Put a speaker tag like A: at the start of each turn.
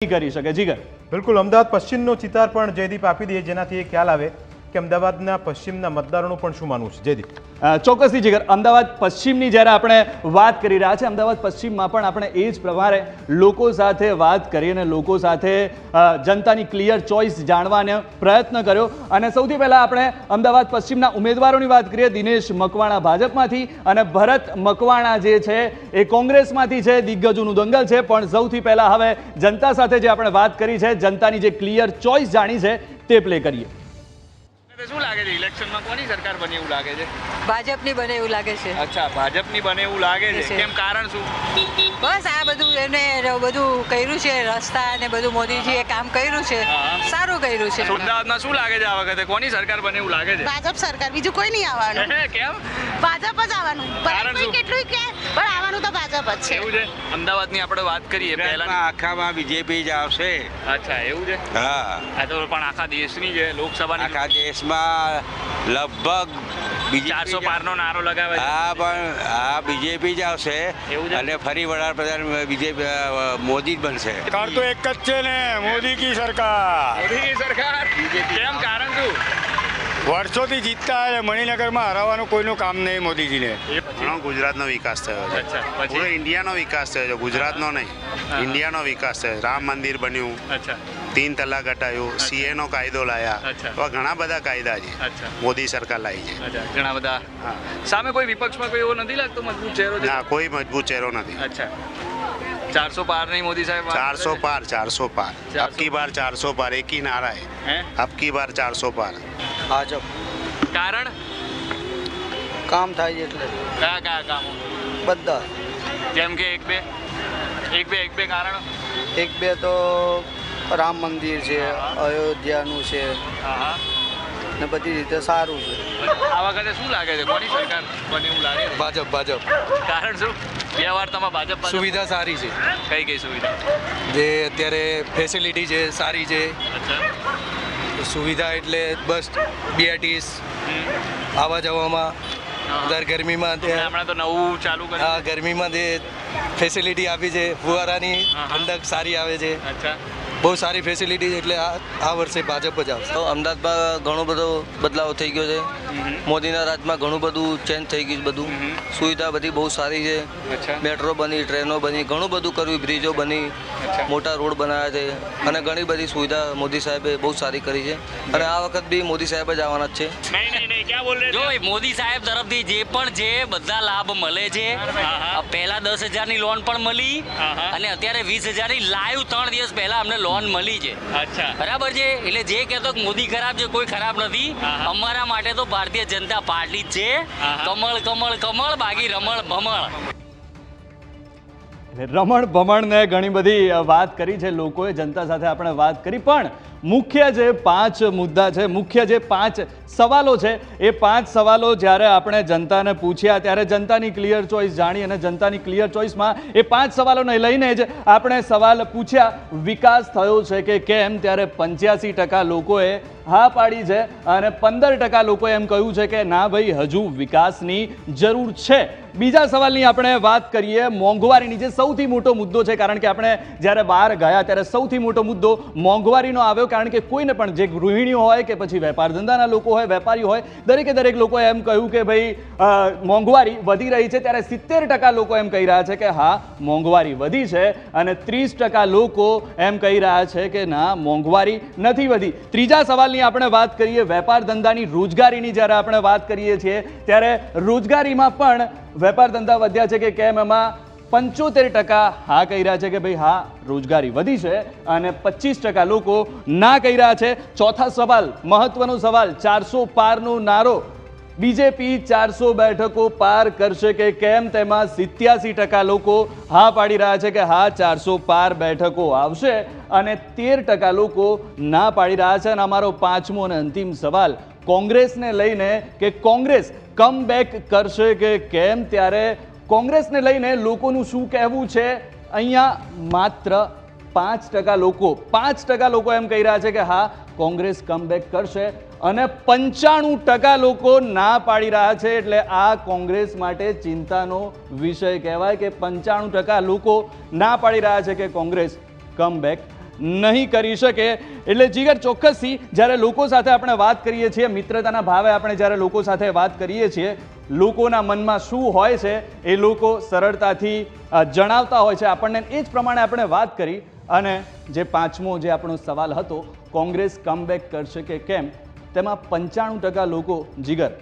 A: કરી શકે. જીગર
B: બિલકુલ. અમદાવાદ પશ્ચિમનો ચિતાર પણ જયદીપ આપી દઈએ, જેનાથી એ ખ્યાલ આવે. કે અમદાવાદના પશ્ચિમના મતદારોનું પણ શું માનવું છે? જયદીપ.
A: ચોક્કસથી જીગર, અમદાવાદ પશ્ચિમની જ્યારે આપણે વાત કરી રહ્યા છે, અમદાવાદ પશ્ચિમમાં પણ આપણે એ જ પ્રમાણે લોકો સાથે વાત કરી અને લોકો સાથે જનતાની ક્લિયર ચોઇસ જાણવાનો પ્રયત્ન કર્યો. અને સૌથી પહેલાં આપણે અમદાવાદ પશ્ચિમના ઉમેદવારોની વાત કરીએ, દિનેશ મકવાણા ભાજપમાંથી અને ભરત મકવાણા જે છે એ કોંગ્રેસમાંથી છે, દિગ્ગજોનું દંગલ છે. પણ સૌથી પહેલાં હવે જનતા સાથે જે આપણે વાત કરી છે, જનતાની જે ક્લિયર ચોઇસ જાણી છે, તે પ્લે કરીએ.
C: શું લાગે છે? ઇલેક્શનમાં કોની સરકાર બને એવું લાગે છે?
D: ભાજપની બને એવું લાગે છે.
C: અચ્છા ભાજપની બને એવું લાગે છે.
D: છે.
C: કેમ કારણ શું?
D: બસ આ બધું એને બધું કર્યું છે રસ્તા ને બધું મોદીજીએ કામ કર્યું છે. સારું કર્યું છે.
C: અમદાવાદમાં શું લાગે છે આ વખતે? કોની સરકાર બને એવું લાગે છે?
E: ભાજપ સરકાર બીજું કોઈ નહીં આવવાનું.
C: કેમ?
E: ભાજપ જ આવવાનું.
C: શું?
E: કેટલું કે પણ આવવાનું તો ભાજપ જ છે.
C: એવું છે? અમદાવાદની આપણે વાત કરીએ પહેલા
F: આખામાં બીજેપી જ આવશે.
C: અચ્છા એવું છે?
F: હા.
C: આ તો પણ આખા દેશની છે લોકસભાની.
F: આખા દેશમાં લગભગ
C: ચારસો પારનો નારો લગાવે છે.
F: હા પણ હા બીજેપી જ આવશે અને ફરી વડાપ્રધાન બીજેપી મોદી જ બનશે.
G: સરકાર તો એક જ છે ને મોદી કી સરકાર.
C: મોદીની સરકાર? કેમ? કારણ શું?
G: વર્ષોથી જીતતા આવે મણિનગરમાં હરાવવાનું કોઈનું કામ નહીં મોદીજીને.
H: ઘણો ગુજરાતનો વિકાસ થયો છે.
C: અચ્છા
H: પૂરો
C: પછી
H: ઇન્ડિયાનો વિકાસ થયો છે ગુજરાતનો નહીં ઇન્ડિયાનો વિકાસ થયો રામ મંદિર બન્યું.
C: અચ્છા.
H: તીન તલાક હટાયું સીએ નો કાયદો લાયા
C: અચ્છા.
H: એવા ઘણા બધા કાયદા છે
C: અચ્છા
H: મોદી સરકાર લાવી છે
C: અચ્છા ઘણા બધા
H: હા.
C: સામે કોઈ વિપક્ષમાં કોઈ એવો નથી લાગતો મજબૂત ચહેરો છે
H: ના કોઈ મજબૂત ચહેરો નથી
C: અચ્છા ચારસો પાર નહીં મોદી સાહેબ વાત
H: ચારસો
C: કરે છે?
H: પાર ચારસો પાર
C: ચારસો
H: અબકી બાર ચારસો પાર એક ही नारा है
C: હે
H: અબકી બાર ચારસો પાર
I: ભાજપ
C: કારણ
I: કામ થાય એટલે
C: કયા કયા કામો
I: બધા
C: જેમ કે એક બે એક બે એક બે કારણ
I: એક બે તો રામ મંદિર છે અયોધ્યાનું છે.
C: હા હા.
I: ને બધી રીતે સારું છે.
C: આ વખતે શું લાગે છે? કોની સરકાર બને એવું લાગે
I: ભાજપ ભાજપ.
C: કારણ શું? બે વાર તમારા ભાજપ
I: સુવિધા સારી છે.
C: કઈ કઈ સુવિધા?
I: જે અત્યારે ફેસિલિટી છે સારી છે. સુવિધા એટલે બસ બીઆરટીએસ આવવા જવામાં. દર ગરમીમાં તે
C: હમણાં તો નવું ચાલુ કર્યું.
I: ગરમીમાં જે ફેસિલિટી આપી છે ફુવારાની. ઠંડક સારી આવે છે.
C: અચ્છા.
I: બહુ સારી ફેસિલિટી એટલે આ આ વર્ષે ભાજપ જ આવશે.
J: તો અમદાવાદમાં ઘણો બધો બદલાવ થઈ ગયો છે. મોદીના રાજમાં ઘણું બધું ચેન્જ થઈ ગયું બધું. સુવિધા બધી બહુ સારી છે. મેટ્રો બની ટ્રેનો બની ઘણું બધું કર્યું બ્રિજો બની મોટા રોડ બનાવ્યા છે. અને ઘણી બધી સુવિધા મોદી સાહેબે બહુ સારી કરી છે. અને આ વખત બી મોદી સાહેબ જ આવવાના જ છે.
C: નહીં નહીં નહીં ક્યાં બોલ રહે
K: જો મોદી સાહેબ તરફથી જે પણ જે બધા લાભ મળે છે પહેલા દસ હજારની લોન પણ મળી અને અત્યારે વીસ હજારની લાઈવ ત્રણ દિવસ પહેલા અમને લોન મળી છે. બરાબર છે? એટલે જે કહેતો કે મોદી ખરાબ છે કોઈ ખરાબ નથી. અમારા માટે તો ભારતીય જનતા પાર્ટી છે. કમળ કમળ કમળ બાકી રમણ ભમણ.
A: રમણ રમણ ભમણને ઘણી બધી વાત કરી છે લોકોએ જનતા સાથે આપણે વાત કરી પણ મુખ્ય જે પાંચ મુદ્દા છે, મુખ્ય જે પાંચ સવાલો છે, એ પાંચ સવાલો જ્યારે આપણે જનતાને પૂછ્યા, ત્યારે જનતાની ક્લિયર ચોઇસ જાણી અને જનતાની ક્લિયર ચોઇસમાં એ પાંચ સવાલોને લઈને જ આપણે સવાલ પૂછ્યા. વિકાસ થયો છે કે કેમ? ત્યારે પંચ્યાસી ટકા લોકોએ હા પાડી છે અને પંદર ટકા લોકોએ એમ કહ્યું છે કે ના ભાઈ, હજુ વિકાસની જરૂર છે. બીજા સવાલની આપણે વાત કરીએ. મોંઘવારીની જે સૌથી મોટો મુદ્દો છે, કારણ કે આપણે જ્યારે બહાર ગયા ત્યારે સૌથી મોટો મુદ્દો મોંઘવારીનો આવ્યો કારણ કે કોઈને પણ જે ગૃહિણીઓ હોય કે પછી વેપાર ધંધાના લોકો હોય વેપારી હોય, દરેકે દરેક લોકોએ એમ કહ્યું કે ભાઈ મોંઘવારી વધી રહી છે ત્યારે સિત્તેર ટકા લોકો એમ કહી રહ્યા છે કે હા, મોંઘવારી વધી છે અને ત્રીસ ટકા લોકો એમ કહી રહ્યા છે કે ના, મોંઘવારી નથી વધી. ત્રીજા સવાલની આપણે વાત કરીએ, વેપાર ધંધાની રોજગારીની જ્યારે આપણે વાત કરીએ છીએ, ત્યારે રોજગારીમાં પણ વેપાર ધંધા વધ્યા છે કે કેમ? એમાં પંચોતેર ટકા હા કહી રહ્યા છે કે ભાઈ હા, રોજગારી વધી છે અને પચીસ ટકા લોકો ના કહી રહ્યા છે. ચોથા સવાલ, મહત્વનો સવાલ, ચારસો પારનો નારો. બીજેપી ચારસો બેઠકો પાર કરશે કે કેમ? તેમાં સિત્યાસી ટકા લોકો હા પાડી રહ્યા છે કે હા, ચારસો પાર બેઠકો આવશે અને તેર ટકા લોકો ના પાડી રહ્યા છે. અને અમારો પાંચમો અને અંતિમ સવાલ, કોંગ્રેસને લઈને કે કોંગ્રેસ કમ બેક કરશે કે કેમ? ત્યારે કોંગ્રેસને લઈને લોકોનું શું કહેવું છે? અહીંયા માત્ર પાંચ ટકા લોકો, પાંચ ટકા લોકો એમ કહી રહ્યા છે કે હા, કોંગ્રેસ કમબેક કરશે અને પંચાણું ટકા લોકો ના પાડી રહ્યા છે એટલે આ કોંગ્રેસ માટે ચિંતાનો વિષય કહેવાય કે પંચાણું ટકા લોકો ના પાડી રહ્યા છે કે કોંગ્રેસ કમબેક નહીં કરી શકે. એટલે જીગર, ચોક્કસથી જ્યારે લોકો સાથે આપણે વાત કરીએ છીએ, મિત્રતાના ભાવે આપણે જ્યારે લોકો સાથે વાત કરીએ છીએ, લોકોના મનમાં શું હોય છે એ લોકો સરળતાથી જણાવતા હોય છે. આપણને એ જ પ્રમાણે આપણે વાત કરી અને જે પાંચમો જે આપણો સવાલ હતો, કોંગ્રેસ કમબેક કરશે કે કેમ, તેમાં પંચાણું ટકા લોકો જીગર